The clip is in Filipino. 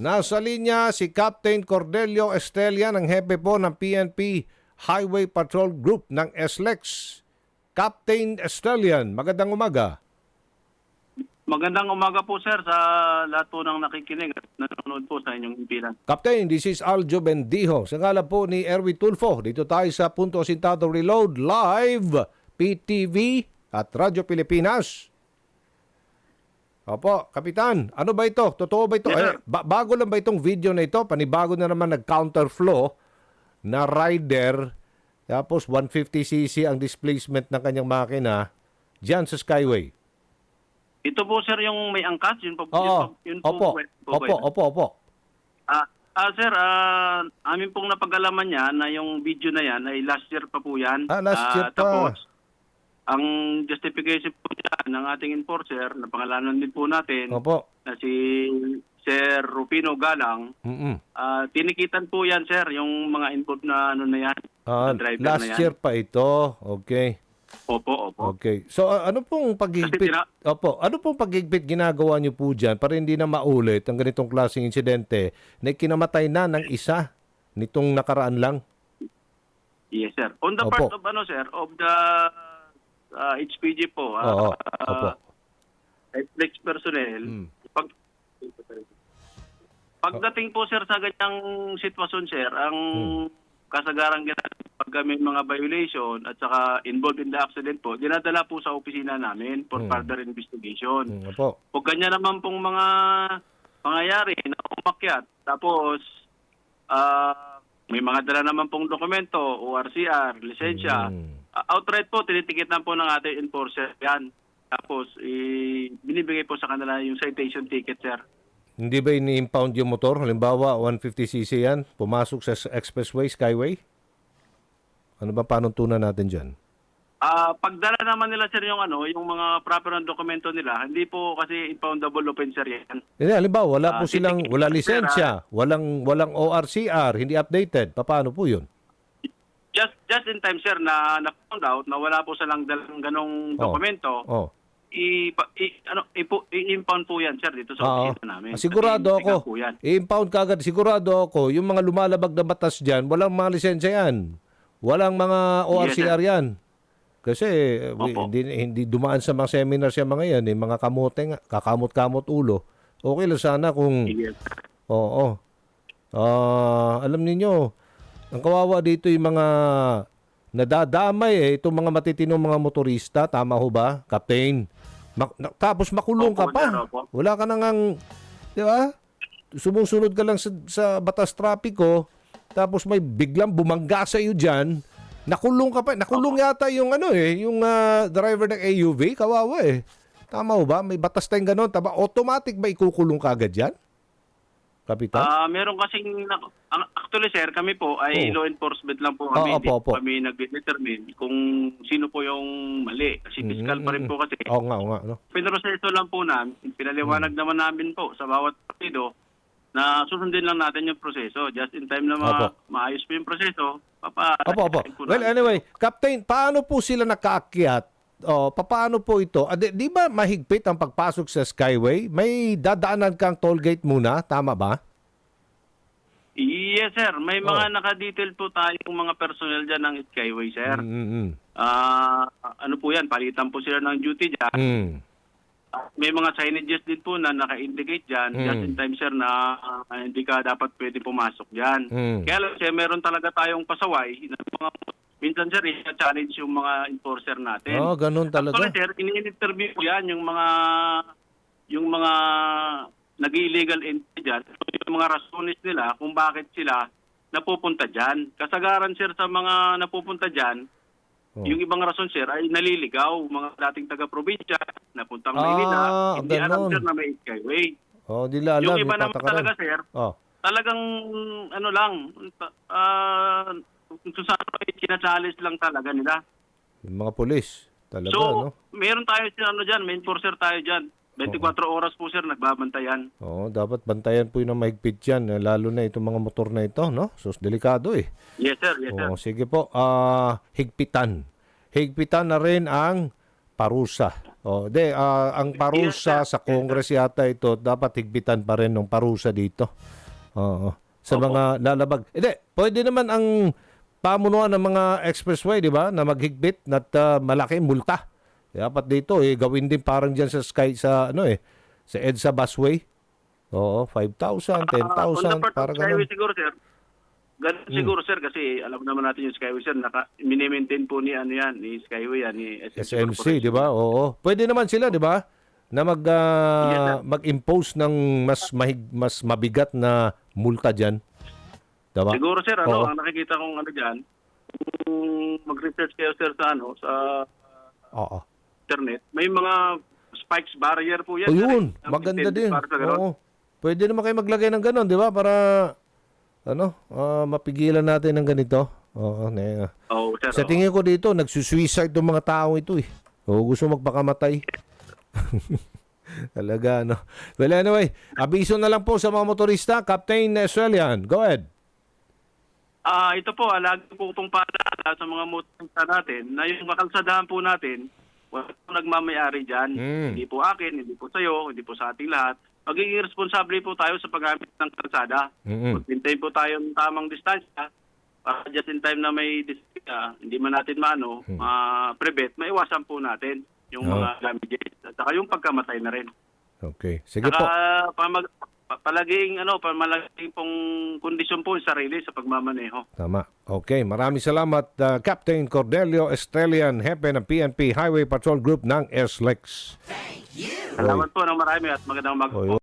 Nasa linya si Captain Cordelio Estella ng hepe po ng PNP Highway Patrol Group ng SLEX. Captain Estellian, magandang umaga. Magandang umaga po sir sa lahat po ng nakikinig at nanonood po sa inyong impilan. Captain, this is Aljo Bendijo. Sa ngala po ni Erwin Tulfo. Dito tayo sa Punto Asintado Reload live PTV at Radyo Pilipinas. Opo, Kapitan, ano ba ito? Totoo ba ito? Yes. Eh, ba- bago lang ba itong video na ito? Panibago na naman nag-counterflow na rider tapos 150cc ang displacement ng kanyang makina dyan sa Skyway. Ito po sir yung may angkas, yun po, Oo, yun po, opo, po, po, opo, opo, opo. Ah, ah, sir, ah, amin pong napag-alaman niya na yung video na yan ay last year pa po yan. Ah, last year pa. Tapos, ang justification po niya ng ating enforcer, na pangalanan din po natin, Opo. na si Sir Rufino Galang, Mm-mm. ah, tinikitan po yan sir, yung mga input na ano na yan, Ah, na driver last na yan. year pa ito. Okay. Opo, opo. Okay. So a- ano pong paghigpit? tina- Opo, ano pong paghigpit ginagawa niyo po diyan para hindi na maulit ang ganitong klaseng insidente na kinamatay na ng isa nitong nakaraan lang? Yes, sir. On the Opo. part of ano, sir, of the uh, HPG po, Oo. uh, Opo. flex personnel, Mm. pag pagdating po, sir, sa ganyang sitwasyon, sir, ang Hmm. kasagaran ginagawa pag may mga violation at saka involved in the accident po, dinadala po sa opisina namin for Hmm. further investigation. Mm, Opo. Pag ganyan naman pong mga pangyayari na umakyat, tapos ah, may mga dala naman pong dokumento, ORCR, lisensya, Mm. Outright po, tinitikitan po ng ating enforcer yan. Tapos, i- binibigay po sa kanila yung citation ticket, sir. Hindi ba ini-impound yung motor? Halimbawa, 150cc yan, pumasok sa expressway, skyway? Ano ba panuntunan natin diyan? Ah, pagdala naman nila, sir, yung ano, yung mga proper na dokumento nila, hindi po kasi impoundable offense, sir, yan. Hindi, halimbawa, wala po Ah, silang wala lisensya, walang walang ORCR, hindi updated. Paano po 'yun? Just just in time, sir, na na-found out na wala po silang dalang ganong Oh. dokumento, Oh. i, i ano ipo, i-impound po yan sir dito sa Oo. opisina namin. Ah, Sigurado Kasi ako. po yan. I-impound kagad. Sigurado ako. Yung mga lumalabag na batas dyan, walang mga lisensya yan. Walang mga ORCR yan. Kasi eh, we- Opo. hindi, hindi dumaan sa mga seminars yung mga yan. Eh, mga kamote nga. Kakamot-kamot ulo. Okay lang sana kung... Yes. Oo. Ah, alam niyo ang kawawa dito yung mga nadadamay eh. Itong mga matitinong mga motorista. Tama ho ba, Captain? Mak- na- tapos makulong ka pa. sir, opo. Wala ka nang, di ba? Sumusunod ka lang sa, sa batas trapiko, tapos may biglang bumangga sa iyo diyan, nakulong ka pa. Nakulong yata yung ano eh, yung ah, driver ng AUV, kawawa eh. Tama ho ba? May batas tayong ganun. Tama, automatic ba ikukulong ka agad yan? Kapitan? Ah, meron kasing ang- actually sir, kami po ay Oo. law enforcement lang po kami. opo, Hindi opo. po kami nag-determine kung sino po yung mali. Kasi fiscal pa rin po kasi. Oo nga, oo nga. No? Pinroseso lang po namin, Mm. pinaliwanag naman namin po sa bawat partido na susundin lang natin yung proseso. Just in time na ma- Opo. maayos po yung proseso, papa Opo, opo. po Well, namin. anyway, Captain, paano po sila nakaakyat? O, paano po ito? Ah, di, di ba mahigpit ang pagpasok sa Skyway? May dadaanan kang toll gate muna, tama ba? Yes, sir. May mga Oh. naka-detail po tayong mga personnel dyan ng Skyway, sir. Mm, Ah, ano po yan, palitan po sila ng duty dyan. mm, May mga signages din po na naka-indicate dyan, Mm. just in time, sir, na ah, hindi ka dapat pwede pumasok dyan. Mm. Kaya lang, sir, meron talaga tayong pasaway na mga, minsan, sir, i-challenge yung mga enforcer natin. Oh, ganun talaga. Actually, sir, ini-interview po yan yung mga yung mga nag-illegal entry dyan, yung mga rasones nila kung bakit sila napupunta dyan. Kasagaran, sir, sa mga napupunta dyan, Oh. yung ibang rason, sir, ay naliligaw. Mga dating taga-probinsya, napuntang Ah, Maynila, hindi alam, ganon. sir, na may skyway. Oh, di la alam. yung iba naman talaga, sir, Oh. talagang, ano lang, ah, kung saan ay kinachallenge lang talaga nila. Yung mga polis. Talaga, So, no? meron tayo sa ano dyan, may enforcer tayo dyan. 24 oras po sir, nagbabantayan. Oo, dapat bantayan po yun ng mahigpit yan. eh, Lalo na itong mga motor na ito, no? Sus, delikado eh. Yes sir, yes sir. Oo, sige po. Ah, higpitan. Higpitan na rin ang parusa. Oh, de, ah, ang parusa sa Congress yata ito, dapat higpitan pa rin ng parusa dito. Oo. Sa Opo. mga lalabag. Hindi, pwede naman ang pamunuan ng mga expressway, di ba, na maghigpit at ah, malaki multa. Dapat dito eh gawin din parang diyan sa Sky sa ano eh sa EDSA busway. Oo, 5,000, 10,000 Ah, on the part of para ganun. Hmm. siguro, sir. Ganun siguro, sir, kasi alam naman natin yung Skyway, sir, naka, minimaintain po ni, ano yan, ni Skyway, yan, ni SMC, di ba? Oo. Pwede naman sila, di ba? Na mag ah, Yes, sir. mag-impose ng mas mahig, mas mabigat na multa diyan. Diba? Siguro, sir, ano, Oo. ang nakikita kong ano dyan, kung mag-research kayo, sir, sa, ano, sa Oo. internet, may mga spikes barrier po yan. O sir, yun, eh. maganda din. para sa ganun. Oo. Pwede naman kayo maglagay ng ganun, di ba? Para ano, ah, mapigilan natin ng ganito. Oo, ne. Oo, sir. Sa oo. tingin ko dito, nagsusuicide yung mga tao ito eh. O gusto magpakamatay. Talaga, no? Well, anyway, abiso na lang po sa mga motorista. Captain Australian, go ahead. Ah, ito po, lagi po pong paalala sa mga motorista natin na yung makalsadahan po natin, wala po nagmamayari dyan. Mm. Hindi po akin, hindi po sa'yo, hindi po sa ating lahat. Magiging responsable po tayo sa paggamit ng kalsada. Maghintay po tayo ng tamang distansya para just in time na may distansya, hindi man natin maano, ma-prevent, maiwasan po natin yung. Oh. mga damages at saka yung pagkamatay na rin. Okay. Sige Saka po. pamag, pa- palaging ano, pamalaging pong kondisyon po yung sarili sa pagmamaneho. Tama. Okay. Maraming salamat, uh, Captain Cordelio Australian, Hepe ng PNP Highway Patrol Group ng SLEX. Salamat po ng marami at magandang po.